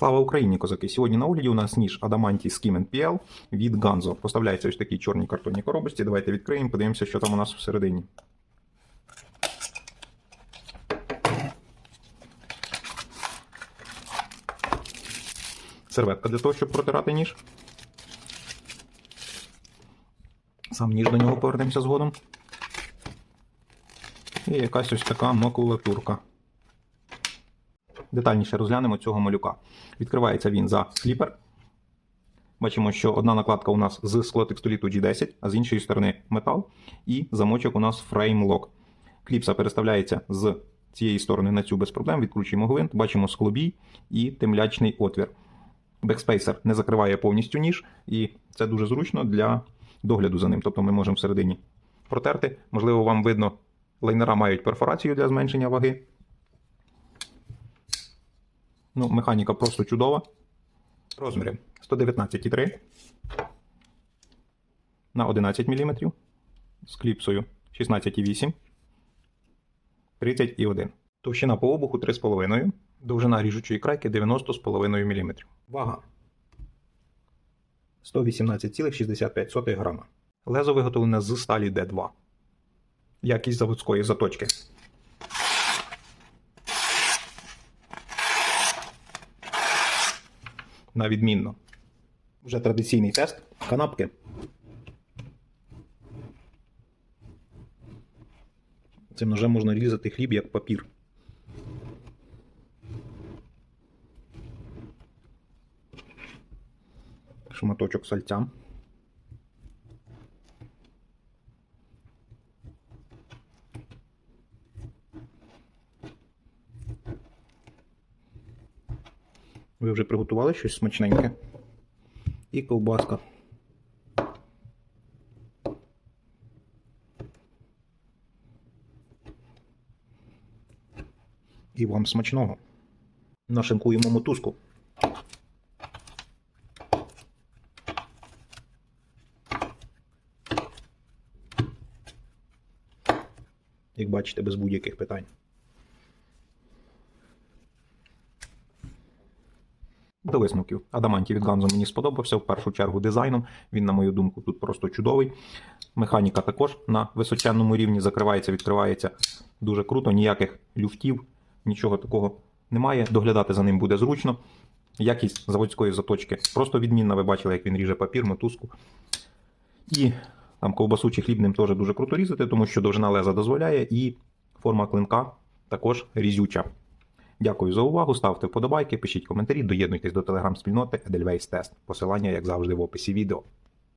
Слава Україні, козаки! Сьогодні на огляді у нас ніж Adamanti Skim PL від Ganzo. Поставляється ось такі чорні картонні коробочці. Давайте відкриємо, подивимося, що там у нас всередині. Серветка для того, щоб протирати ніж. Сам ніж до нього повернемося згодом. І якась ось така макулатурка. Детальніше розглянемо цього малюка. Відкривається він за фліпер. Бачимо, що одна накладка у нас з склотекстоліту G10, а з іншої сторони метал. І замочок у нас Lock. Кліпса переставляється з цієї сторони на цю без проблем. Відкручуємо гвинт, бачимо склобій і темлячний отвір. Бекспейсер не закриває повністю ніж, і це дуже зручно для догляду за ним. Тобто ми можемо всередині протерти. Можливо, вам видно, лайнера мають перфорацію для зменшення ваги. Ну, механіка просто чудова. Розміри 119,3 на 11 мм. З кліпсою 16,8, 30,1. Товщина по обуху 3,5. Довжина ріжучої крайки 90,5 мм. Вага 118,65 грама. Лезо виготовлене з сталі D2. Якість заводської заточки. На відмінно. Вже традиційний тест. Канапки. Цим ножем можна різати хліб як папір. Шматочок сальця. Ви вже приготували щось смачненьке. І ковбаска. І вам смачного. Нашинкуємо мотузку. Як бачите, без будь-яких питань. До висновків. Адаманті від Ганзо мені сподобався в першу чергу дизайном. Він, на мою думку, тут просто чудовий. Механіка також на височенному рівні закривається, відкривається дуже круто, ніяких люфтів, нічого такого немає. Доглядати за ним буде зручно. Якість заводської заточки просто відмінна. Ви бачили, як він ріже папір, мотузку. І там ковбасу чи хліб ним теж дуже круто різати, тому що довжина леза дозволяє, і форма клинка також різюча. Дякую за увагу. Ставте вподобайки, пишіть коментарі, доєднуйтесь до телеграм-спільноти Edelweiss Test. Посилання, як завжди, в описі відео.